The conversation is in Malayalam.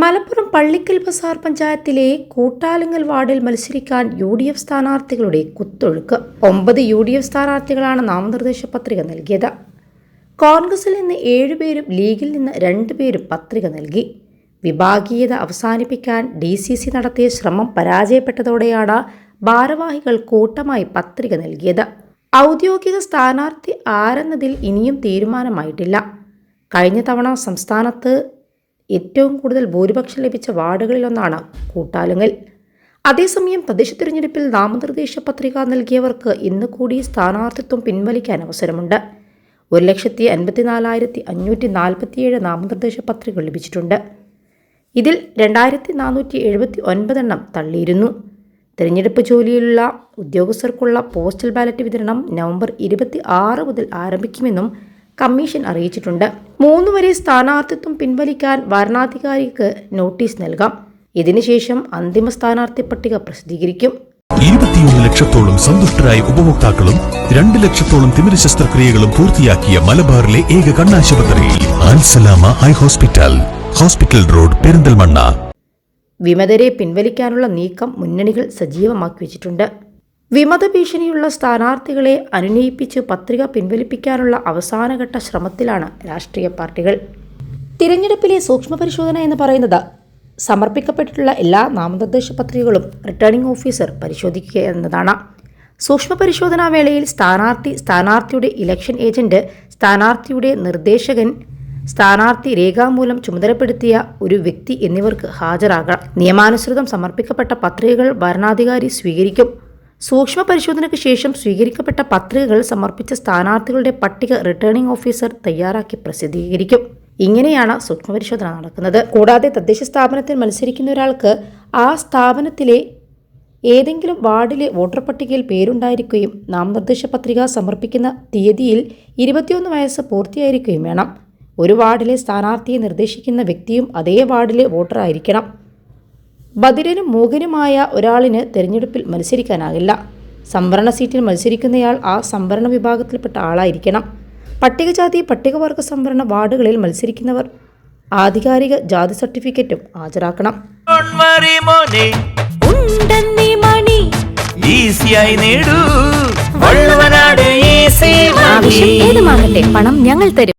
മലപ്പുറം പള്ളിക്കൽ ബസാർ പഞ്ചായത്തിലെ കൂട്ടാലുങ്ങൽ വാർഡിൽ മത്സരിക്കാൻ യു ഡി എഫ് സ്ഥാനാർത്ഥികളുടെ കുത്തൊഴുക്ക്. ഒമ്പത് യു ഡി എഫ് സ്ഥാനാർത്ഥികളാണ് നാമനിർദ്ദേശ പത്രിക നൽകിയത്. കോൺഗ്രസിൽ നിന്ന് ഏഴുപേരും ലീഗിൽ നിന്ന് രണ്ടുപേരും പത്രിക നൽകി. വിഭാഗീയത അവസാനിപ്പിക്കാൻ ഡി സി സി നടത്തിയ ശ്രമം പരാജയപ്പെട്ടതോടെയാണ് ഭാരവാഹികൾ കൂട്ടമായി പത്രിക നൽകിയത്. ഔദ്യോഗിക സ്ഥാനാർത്ഥി ആരെന്നതിൽ ഇനിയും തീരുമാനമായിട്ടില്ല. കഴിഞ്ഞ തവണ സംസ്ഥാനത്ത് ഏറ്റവും കൂടുതൽ ഭൂരിപക്ഷം ലഭിച്ച വാർഡുകളിലൊന്നാണ് കൂട്ടാലുങ്ങൽ അതേസമയം തദ്ദേശ തിരഞ്ഞെടുപ്പിൽ നാമനിർദ്ദേശ പത്രിക നൽകിയവർക്ക് ഇന്ന് കൂടി സ്ഥാനാർത്ഥിത്വം പിൻവലിക്കാൻ അവസരമുണ്ട്. ഒരു ലക്ഷത്തി അൻപത്തിനാലായിരത്തി അഞ്ഞൂറ്റി നാൽപ്പത്തിയേഴ് നാമനിർദ്ദേശ പത്രികകൾ ലഭിച്ചിട്ടുണ്ട്. ഇതിൽ രണ്ടായിരത്തി നാനൂറ്റി എഴുപത്തി ഒൻപതെണ്ണം തള്ളിയിരുന്നു. തിരഞ്ഞെടുപ്പ് ജോലിയിലുള്ള ഉദ്യോഗസ്ഥർക്കുള്ള പോസ്റ്റൽ ബാലറ്റ് വിതരണം നവംബർ ഇരുപത്തി ആറ് മുതൽ ആരംഭിക്കുമെന്നും കമ്മീഷൻ അറിയിച്ചിട്ടുണ്ട്. മൂന്ന് വരെ സ്ഥാനാർത്ഥിത്വം പിൻവലിക്കാൻ വരണാധികാരിക്ക് നോട്ടീസ് നൽകാം. ഇതിനുശേഷം അന്തിമ സ്ഥാനാർത്ഥി പട്ടിക പ്രസിദ്ധീകരിക്കും. ഇരുപത്തിയൊന്ന് ലക്ഷത്തോളം സന്തുഷ്ടരായ ഉപഭോക്താക്കളും രണ്ട് ലക്ഷത്തോളം തിമിര ശസ്ത്രക്രിയകളും പൂർത്തിയാക്കിയ മലബാറിലെ ഏക കണ്ണാശുപത്രി Al Salama eye hospital hospital road Perinthalmanna. വിമതരെ പിൻവലിക്കാനുള്ള നീക്കം മുന്നണികൾ സജീവമാക്കി വെച്ചിട്ടുണ്ട്. വിമത ഭീഷണിയുള്ള സ്ഥാനാർത്ഥികളെ അനുനയിപ്പിച്ച് പത്രിക പിൻവലിപ്പിക്കാനുള്ള അവസാനഘട്ട ശ്രമത്തിലാണ് രാഷ്ട്രീയ പാർട്ടികൾ. തിരഞ്ഞെടുപ്പിലെ സൂക്ഷ്മപരിശോധന എന്ന് പറയുന്നത് സമർപ്പിക്കപ്പെട്ടിട്ടുള്ള എല്ലാ നാമനിർദ്ദേശ പത്രികകളും റിട്ടേണിംഗ് ഓഫീസർ പരിശോധിക്കുക എന്നതാണ്. സൂക്ഷ്മ പരിശോധനാ വേളയിൽ സ്ഥാനാർത്ഥി സ്ഥാനാർത്ഥിയുടെ ഇലക്ഷൻ ഏജന്റ് സ്ഥാനാർത്ഥിയുടെ നിർദ്ദേശകൻ സ്ഥാനാർത്ഥി രേഖാമൂലം ചുമതലപ്പെടുത്തിയ ഒരു വ്യക്തി എന്നിവർക്ക് ഹാജരാകണം നിയമാനുസൃതം സമർപ്പിക്കപ്പെട്ട പത്രികകൾ ഭരണാധികാരി സ്വീകരിക്കും. സൂക്ഷ്മ പരിശോധനയ്ക്ക് ശേഷം സ്വീകരിക്കപ്പെട്ട പത്രികകൾ സമർപ്പിച്ച സ്ഥാനാർത്ഥികളുടെ പട്ടിക റിട്ടേണിംഗ് ഓഫീസർ തയ്യാറാക്കി പ്രസിദ്ധീകരിക്കും. ഇങ്ങനെയാണ് സൂക്ഷ്മ പരിശോധന നടക്കുന്നത്. കൂടാതെ തദ്ദേശ സ്ഥാപനത്തിൽ മത്സരിക്കുന്ന ഒരാൾക്ക് ആ സ്ഥാപനത്തിലെ ഏതെങ്കിലും വാർഡിലെ വോട്ടർ പട്ടികയിൽ പേരുണ്ടായിരിക്കുകയും നാമനിർദ്ദേശ പത്രിക സമർപ്പിക്കുന്ന തീയതിയിൽ ഇരുപത്തിയൊന്ന് വയസ്സ് പൂർത്തിയായിരിക്കുകയും വേണം. ഒരു വാർഡിലെ സ്ഥാനാർത്ഥിയെ നിർദ്ദേശിക്കുന്ന വ്യക്തിയും അതേ വാർഡിലെ വോട്ടർ ആയിരിക്കണം ബധിരനും മൂകനുമായ ഒരാളിന് തിരഞ്ഞെടുപ്പിൽ മത്സരിക്കാനാകില്ല. സംവരണ സീറ്റിൽ മത്സരിക്കുന്നയാൾ ആ സംവരണ വിഭാഗത്തിൽപ്പെട്ട ആളായിരിക്കണം. പട്ടികജാതി പട്ടികവർഗ സംവരണ വാർഡുകളിൽ മത്സരിക്കുന്നവർ ആധികാരിക ജാതി സർട്ടിഫിക്കറ്റും ഹാജരാക്കണം. മറി മോനെ. ഉണ്ടെന്നീ മണി. ഈസിയായി നേടൂ. വള്ളുവനാട് ഈസി ആവശ്യം ഏതുമാകട്ടെ പണം ഞങ്ങൾ തരും.